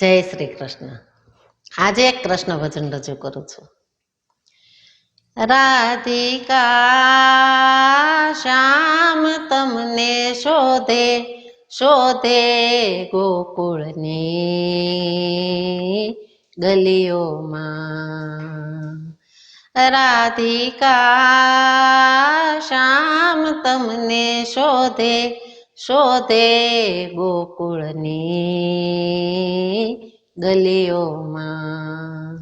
જય શ્રી કૃષ્ણ. આજે એક કૃષ્ણ ભજન રજૂ કરું છું. રાધિકા, શ્યામ તમને શોધે શોધે ગોકુળની ગલીઓમાં. રાધિકા, શ્યામ તમને શોધે શોધે ગોકુળની ગલીઓમાં.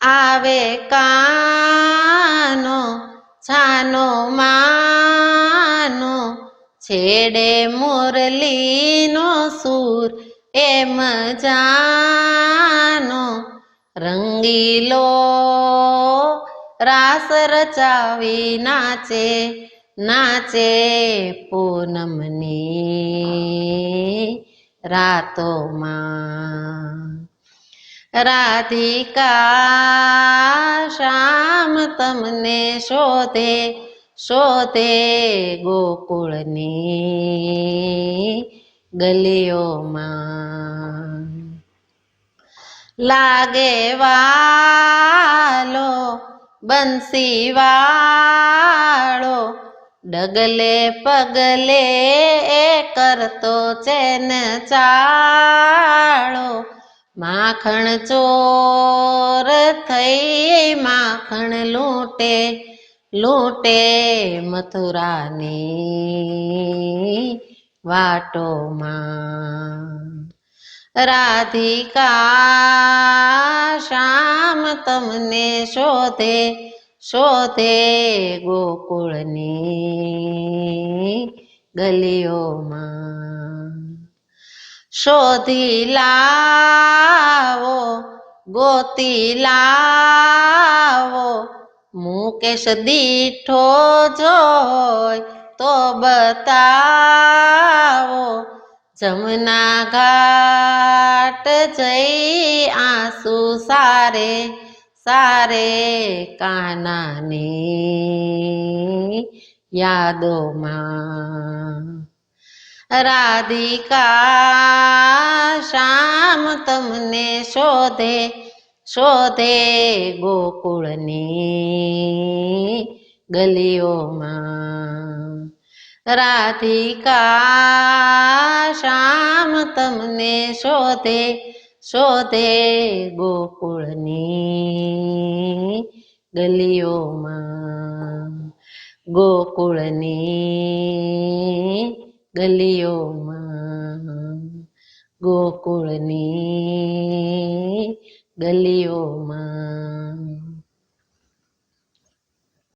આવે કાનો, છાનો, માનો, છેડે મુરલીનો સૂર, એમ જાનો. રંગીલો રાસ રચાવી નાચે નાચે પૂનમની રાતોમાં. રાધિકા શ્યામ તમને શોધે શોધે ગોકુળની ગલીઓમાં. લાગે વાલો બંસી વાળો ડગલે પગલે એ કરતો ચેન ચાળો. માખણ ચોર થઈ માખણ લૂંટે લૂંટે મથુરાની વાટોમાં. રાધિકા, શ્યામ તમને શોધે શોધે ગોકુળની ગલીઓમાં. શોધી લાવો, ગોતી લાવો, મુકેશ દીઠો જોય તો બતાવો, જમના ઘાટ જઈ આંસુ સારે સારે કાનાની યાદોમાં રાધિકા શ્યામ તમને શોધે શોધે ગોકુળની ગલીઓમાં રાધિકા શ્યામ તમને શોધે શોધે ગોકુળની ગલીઓમાં ગોકુળની ગલીઓમાં ગોકુળની ગલીઓમાં